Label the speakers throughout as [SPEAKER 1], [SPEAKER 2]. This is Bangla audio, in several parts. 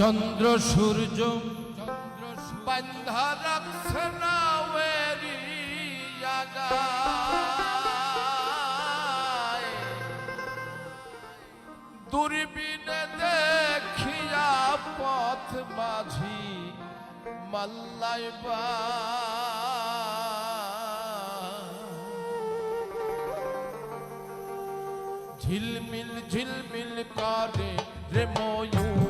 [SPEAKER 1] চন্দ্র সূর্য বান্ধা রাখছে দেখিয়া পথ মাঝি মাল্লাই বা। ঝিলমিল ঝিলমিল করে রে ময়ূর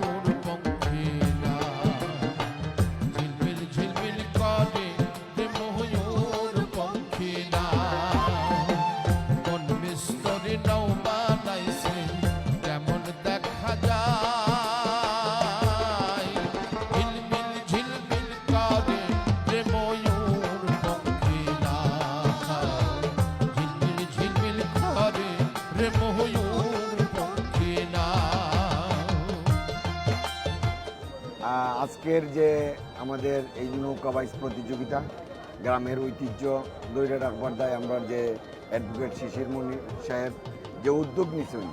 [SPEAKER 2] আজকের যে আমাদের এই নৌকা বাইস প্রতিযোগিতা, গ্রামের ঐতিহ্য দৈরা রাখবার দায় আমরা যে অ্যাডভোকেট শিশির মনি সাহেব যে উদ্যোগ নিছেন,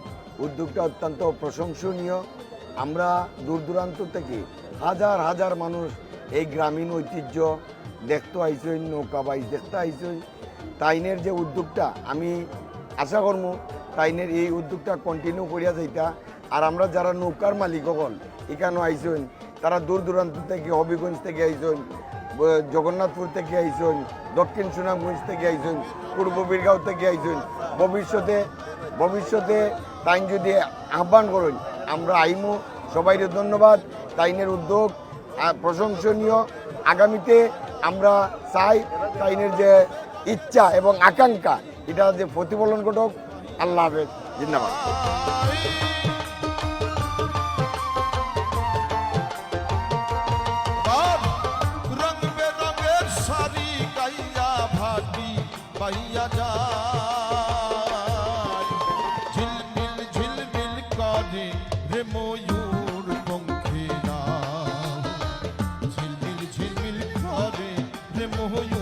[SPEAKER 2] উদ্যোগটা অত্যন্ত প্রশংসনীয়। আমরা দূর দূরান্ত থেকে হাজার হাজার মানুষ এই গ্রামীণ ঐতিহ্য দেখতে আইসেন, নৌকা বাইস দেখতে আইসেন। তাইনের যে উদ্যোগটা, আমি আশা করব তাইনের এই উদ্যোগটা কন্টিনিউ করিয়া যাইতা। আর আমরা যারা নৌকার মালিক হল এখানেও আইসেন তারা দূর দূরান্ত থেকে হবিগঞ্জ থেকে আইসেন জগন্নাথপুর থেকে আইসেন দক্ষিণ সুনামগঞ্জ থেকে আইসেন পূর্ব বীরগাঁও থেকে আইসেন ভবিষ্যতে ভবিষ্যতে তাইন যদি আহ্বান করেন, আমরা আইমু। সবাইকে ধন্যবাদ। তাইনের উদ্যোগ প্রশংসনীয়। আগামীতে আমরা চাই তাইনের যে ইচ্ছা এবং আকাঙ্ক্ষা, এটা যে প্রতিফলন ঘটক, আল্লাহ হাফেজ। জিন্দাবাদ।
[SPEAKER 1] পাইয়া যায়। ঝিলমিল ঝিলমিল করে রে ময়ূর পঙ্খিরা ঝিলমিল ঝিলমিল করে রে ময়ূর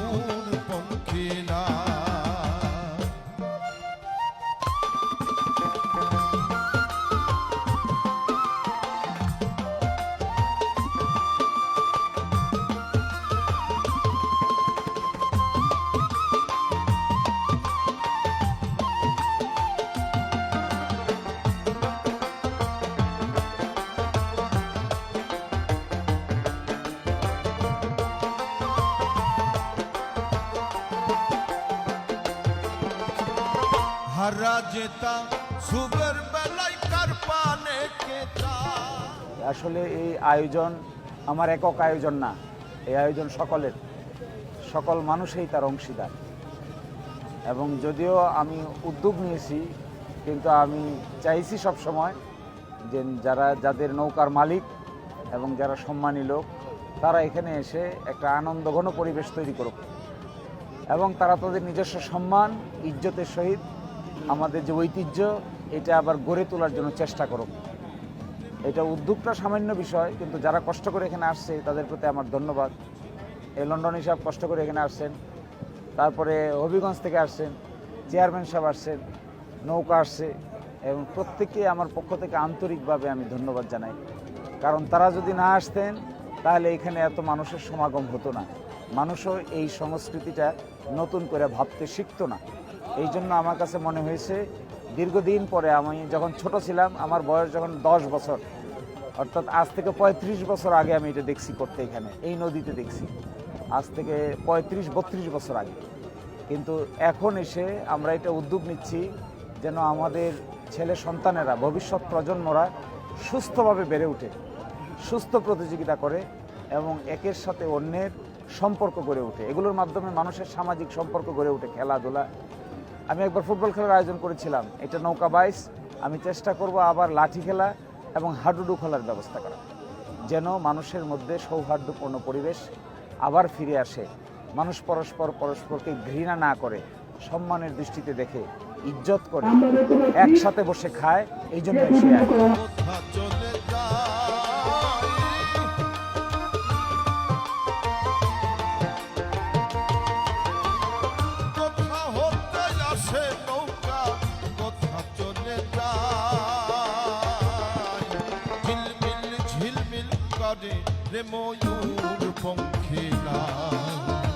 [SPEAKER 3] আসলে এই আয়োজন আমার একক আয়োজন না, এই আয়োজন সকলের। সকল মানুষই তার অংশীদার। এবং যদিও আমি উদ্যোগ নিয়েছি, কিন্তু আমি চাইছি সব সময় যে যারা, যাদের নৌকার মালিক এবং যারা সম্মানী লোক, তারা এখানে এসে একটা আনন্দঘন পরিবেশ তৈরি করুক। এবং তারা তাদের নিজস্ব সম্মান, ইজ্জতের সহিত আমাদের যে ঐতিহ্য, এটা আবার গড়ে তোলার জন্য চেষ্টা করুক। এটা উদ্যোগটা সামান্য বিষয়, কিন্তু যারা কষ্ট করে এখানে আসছে, তাদের প্রতি আমার ধন্যবাদ। এই লন্ডন হিসাব কষ্ট করে এখানে আসছেন। তারপরে হবিগঞ্জ থেকে আসছেন, চেয়ারম্যান সাহেব আসছেন, নৌকা আসছে, এবং প্রত্যেককে আমার পক্ষ থেকে আন্তরিকভাবে আমি ধন্যবাদ জানাই। কারণ তারা যদি না আসতেন, তাহলে এখানে এত মানুষের সমাগম হতো না। মানুষও এই সংস্কৃতিটা নতুন করে ভাবতে শিখতো না। এই জন্য আমার কাছে মনে হয়েছে, দীর্ঘদিন পরে আমি যখন ছোট ছিলাম, আমার বয়স যখন দশ বছর, অর্থাৎ আজ থেকে পঁয়ত্রিশ বছর আগে আমি এটা দেখছি করতে এখানে, এই নদীতে দেখছি। আজ থেকে পঁয়ত্রিশ, বত্রিশ বছর আগে। কিন্তু এখন এসে আমরা এটা উদ্যোগ নিচ্ছি যেন আমাদের ছেলে সন্তানেরা, ভবিষ্যৎ প্রজন্মরা সুস্থভাবে বেড়ে ওঠে সুস্থ প্রতিযোগিতা করে এবং একের সাথে অন্যের সম্পর্ক গড়ে ওঠে এগুলোর মাধ্যমে মানুষের সামাজিক সম্পর্ক গড়ে ওঠে খেলাধুলা আমি একবার ফুটবল খেলার আয়োজন করেছিলাম। এটা নৌকা বাইস। আমি চেষ্টা করব আবার লাঠি খেলা এবং হাডুডু খেলার ব্যবস্থা করা যেন মানুষের মধ্যে সৌহার্দ্যপূর্ণ পরিবেশ আবার ফিরে আসে। মানুষ পরস্পর পরস্পরকে ঘৃণা না করে সম্মানের দৃষ্টিতে দেখে ইজ্জত করে একসাথে বসে খায় এই জন্য
[SPEAKER 1] ময়ূর পঙ্খিলা ঝিলমিল